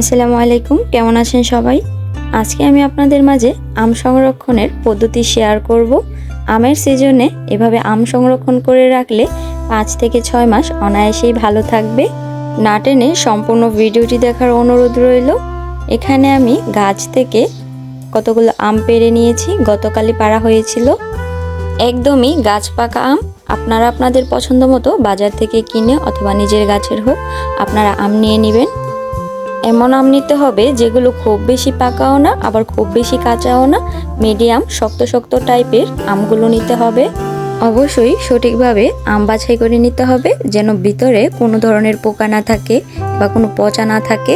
আসসালামু আলাইকুম, কেমন আছেন সবাই? আজকে আমি আপনাদের মাঝে আম সংরক্ষণের পদ্ধতি শেয়ার করব। আমের সিজনে এভাবে আম সংরক্ষণ করে রাখলে পাঁচ থেকে ছয় মাস অনায়াসেই ভালো থাকবে। না টেনে সম্পূর্ণ ভিডিওটি দেখার অনুরোধ রইল। এখানে আমি গাছ থেকে কতগুলো আম পেড়ে নিয়েছি, গতকালই পাড়া হয়েছিল। একদমই গাছ পাকা আম। আপনারা আপনাদের পছন্দ মতো বাজার থেকে কিনে অথবা নিজের গাছের হোক আপনারা আম নিয়ে নেবেন। এমন আম নিতে হবে যেগুলো খুব বেশি পাকাও না, আবার খুব বেশি কাঁচাও না। মিডিয়াম শক্ত শক্ত টাইপের আমগুলো নিতে হবে। অবশ্যই সঠিকভাবে আম বাছাই করে নিতে হবে যেন ভিতরে কোনো ধরনের পোকা না থাকে বা কোনো পচা না থাকে।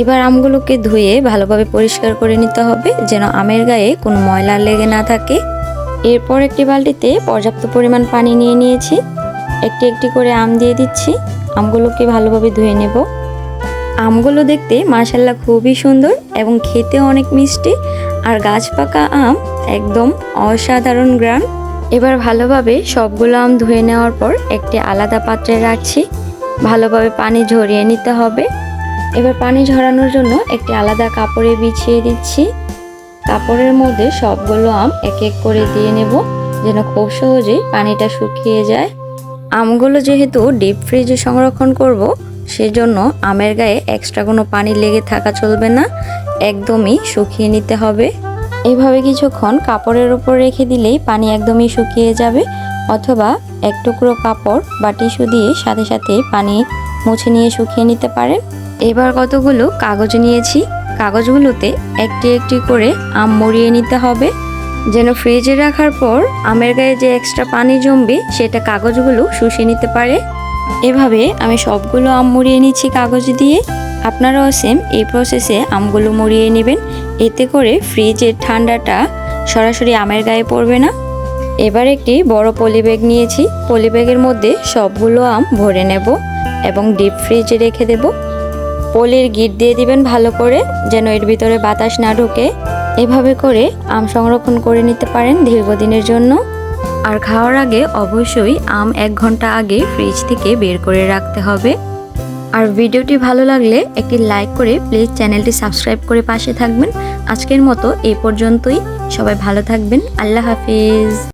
এবার আমগুলোকে ধুয়ে ভালোভাবে পরিষ্কার করে নিতে হবে যেন আমের গায়ে কোনো ময়লা লেগে না থাকে। এরপর একটি বালতিতে পর্যাপ্ত পরিমাণ পানি নিয়ে নিয়েছি। একটি একটি করে আম দিয়ে দিচ্ছি। আমগুলোকে ভালোভাবে ধুয়ে নেব। আমগুলো দেখতে মাশাল্লাহ খুবই সুন্দর এবং খেতে অনেক মিষ্টি। আর গাছ পাকা আম একদম অসাধারণ গ্রাম এবার ভালোভাবে সবগুলো আম ধুয়ে নেওয়ার পর একটি আলাদা পাত্রে রাখছি। ভালোভাবে পানি ঝরিয়ে নিতে হবে। এবার পানি ঝরানোর জন্য একটি আলাদা কাপড়ে বিছিয়ে দিচ্ছি। কাপড়ের মধ্যে সবগুলো আম এক এক করে দিয়ে নেব যেন খুব সহজেই পানিটা শুকিয়ে যায়। আমগুলো যেহেতু ডিপ ফ্রিজে সংরক্ষণ করব সেজন্য আমের গায়ে এক্সট্রা কোনো পানি লেগে থাকা চলবে না, একদমই শুকিয়ে নিতে হবে। এইভাবে কিছুক্ষণ কাপড়ের উপর রেখে দিলেই পানি একদমই শুকিয়ে যাবে, অথবা এক টুকরো কাপড় বা টিস্যু দিয়ে সাথে সাথে পানি মুছে নিয়ে শুকিয়ে নিতে পারেন। এবার কতগুলো কাগজ নিয়েছি, কাগজগুলোতে একটি একটি করে আম মরিয়ে নিতে হবে। যেন ফ্রিজে রাখার পর আমের গায়ে যে এক্সট্রা পানি জমবে, সেটা কাগজগুলো শুষে নিতে পারে। এভাবে আমি সবগুলো আম মুড়িয়ে নিচ্ছি কাগজ দিয়ে। আপনারাও সেম এই প্রসেসে আমগুলো মুড়িয়ে নেবেন। এতে করে ফ্রিজের ঠান্ডাটা সরাসরি আমের গায়ে পড়বে না। এবার একটি বড় পলি ব্যাগ নিয়েছি। পলি ব্যাগের মধ্যে সবগুলো আম ভরে নেব এবং ডিপ ফ্রিজে রেখে দেব। পলির গিট দিয়ে দিবেন ভালো করে, যেন এর ভিতরে বাতাস না ঢোকে। এভাবে করে আম সংরক্ষণ করে নিতে পারেন দীর্ঘদিনের জন্য। আর খাওয়ার আগে অবশ্যই আম এক ঘণ্টা আগে ফ্রিজ থেকে বের করে রাখতে হবে। আর ভিডিওটি ভালো লাগলে একটি লাইক করে প্লিজ চ্যানেলটি সাবস্ক্রাইব করে পাশে থাকবেন। আজকের মতো এই পর্যন্তই। সবাই ভালো থাকবেন। আল্লাহ হাফিজ।